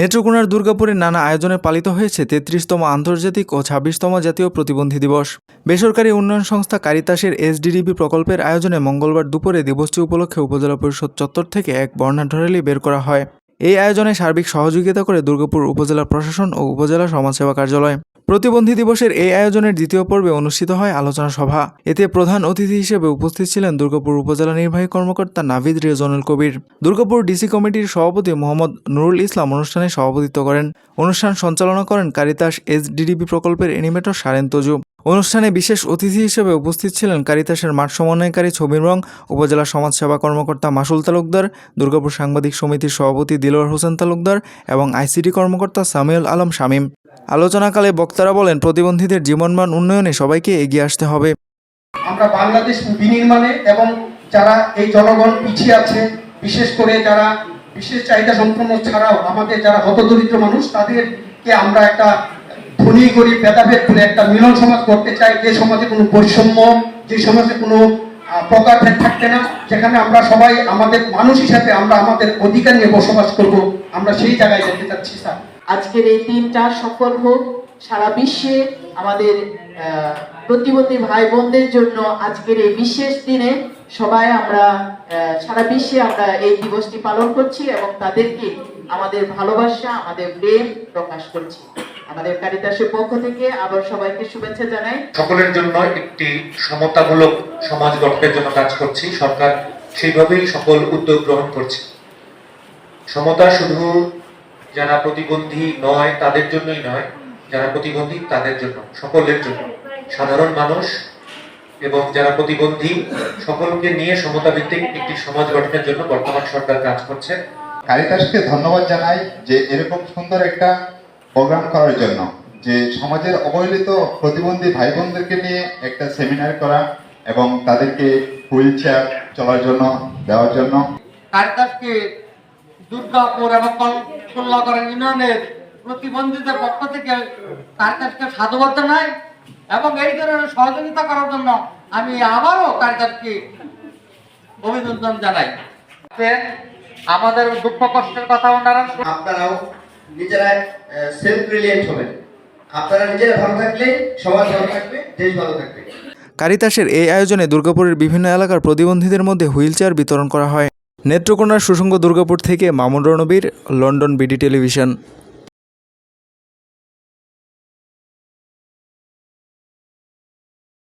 নেত্রকোনার দুর্গাপুরে নানা আয়োজনে পালিত হয়েছে তেত্রিশতম আন্তর্জাতিক ও ছাব্বিশতম জাতীয় প্রতিবন্ধী দিবস। বেসরকারি উন্নয়ন সংস্থা কারিতাসের এসডিডিবি প্রকল্পের আয়োজনে মঙ্গলবার দুপুরে দিবসটি উপলক্ষে উপজেলা পরিষদ চত্বর থেকে এক বর্ণাঢ্য র্যালি বের করা হয়। এই আয়োজনে সার্বিক সহযোগিতা করে দুর্গাপুর উপজেলা প্রশাসন ও উপজেলা সমাজসেবা কার্যালয়। প্রতিবন্ধী দিবসের এই আয়োজনের দ্বিতীয় পর্বে অনুষ্ঠিত হয় আলোচনা সভা। এতে প্রধান অতিথি হিসেবে উপস্থিত ছিলেন দুর্গাপুর উপজেলা নির্বাহী কর্মকর্তা নাভিদ রেজনুল কবির। দুর্গাপুর ডিসি কমিটির সভাপতি মোহাম্মদ নুরুল ইসলাম অনুষ্ঠানে সভাপতিত্ব করেন। অনুষ্ঠান সঞ্চালনা করেন কারিতাস এসডিডিবি প্রকল্পের এনিমেটর সারেন তজু। অনুষ্ঠানে বিশেষ অতিথি হিসেবে উপস্থিত ছিলেন কারিতাসের মাঠ সমন্বয়কারী ছবির রং, উপজেলা সমাজসেবা কর্মকর্তা মাসুল তালুকদার, দুর্গাপুর সাংবাদিক সমিতির সভাপতি দিলওয়ার হোসেন তালুকদার এবং আইসিটি কর্মকর্তা সামিউল আলম শামীম। আলোচনাকালে বক্তারা বলেন, প্রতিবন্ধীদের জীবনমান উন্নয়নে সবাইকে এগিয়ে আসতে হবে। আমরা বাংলাদেশ বিনির্মাণে এবং যারা এই জনগণ পিছিয়ে আছে, বিশেষ করে যারা বিশেষ চাহিদা সম্পন্ন ছাড়াও আমাদের যারা হতদরিদ্র মানুষ, তাদেরকে আমরা একটা ধনী গরিব ভেদাভেদ করে একটা মিলন সমাজ করতে চাই, যে সমাজে কোনো বৈষম্য, যে সমাজে কোনো প্রকারভেদ থাকবে না, যেখানে আমরা সবাই আমাদের মানুষ হিসাবে আমরা আমাদের অধিকার নিয়ে বসবাস করব, আমরা সেই জায়গায় যেতে চাচ্ছি, স্যার। আজকের এই দিনটা সফল হোক, সারা বিশ্বে আমাদের প্রতিবন্ধী ভাই বোনদের জন্য আজকের এই বিশেষ দিনে সবাই আমরা সারা বিশ্বে আমরা এই দিবসটি পালন করছি এবং তাদেরকে আমাদের ভালোবাসা, আমাদের প্রেম প্রকাশ করছি। আমাদের কারিতাসের পক্ষ থেকে আবার সবাইকে শুভেচ্ছা জানাই। সকলের জন্য একটি সমতামূলক সমাজ গঠনের জন্য কাজ করছি। সরকার সেইভাবেই সকল উদ্যোগ গ্রহণ করছে। সমতা শুধু যারা প্রতিবন্ধী নয় তাদের জন্যই নয় যারা প্রতিবন্ধী তাদের জন্য সকলের জন্য। সাধারণ মানুষ এবং যারা প্রতিবন্ধী সকলকে নিয়ে সমতা ভিত্তিক একটি সমাজ গঠনের জন্য বর্তমান সরকার কাজ করছে। কারিতাসকে ধন্যবাদ জানাই যে এরকম সুন্দর একটা প্রোগ্রাম করার জন্য যে সমাজের অবহেলিত প্রতিবন্ধী ভাই বোনদেরকে নিয়ে একটা সেমিনার করা এবং তাদেরকে হুইল চেয়ার চলার জন্য দেওয়ার জন্য। কারিতাসকে দুর্গাপুর এবং কল্যাণকরণ ইউনিয়নের প্রতিবন্ধীদের পক্ষ থেকে কারিতাসকে সাধুবাদ জানাই এবং এই ধরনের সহযোগিতা করার জন্য আমি আবারও কারিতাসকে অভিনন্দন জানাই। আমাদের দুঃখ কষ্টের কথা ওনারা আপনারাও নিজেরা সেলফ রিলিয়েন্ট হবেন। আপনারা নিজেরা ভালো থাকলে, সমাজ ভালো থাকবে, দেশ ভালো থাকবে। কারিতাসের এই আয়োজনে দুর্গাপুরের বিভিন্ন এলাকার প্রতিবন্ধীদের মধ্যে হুইল চেয়ার বিতরণ করা হয়। নেত্রকোনার সুসঙ্গ দুর্গাপুর থেকে Mamun Ranbir, London BD television.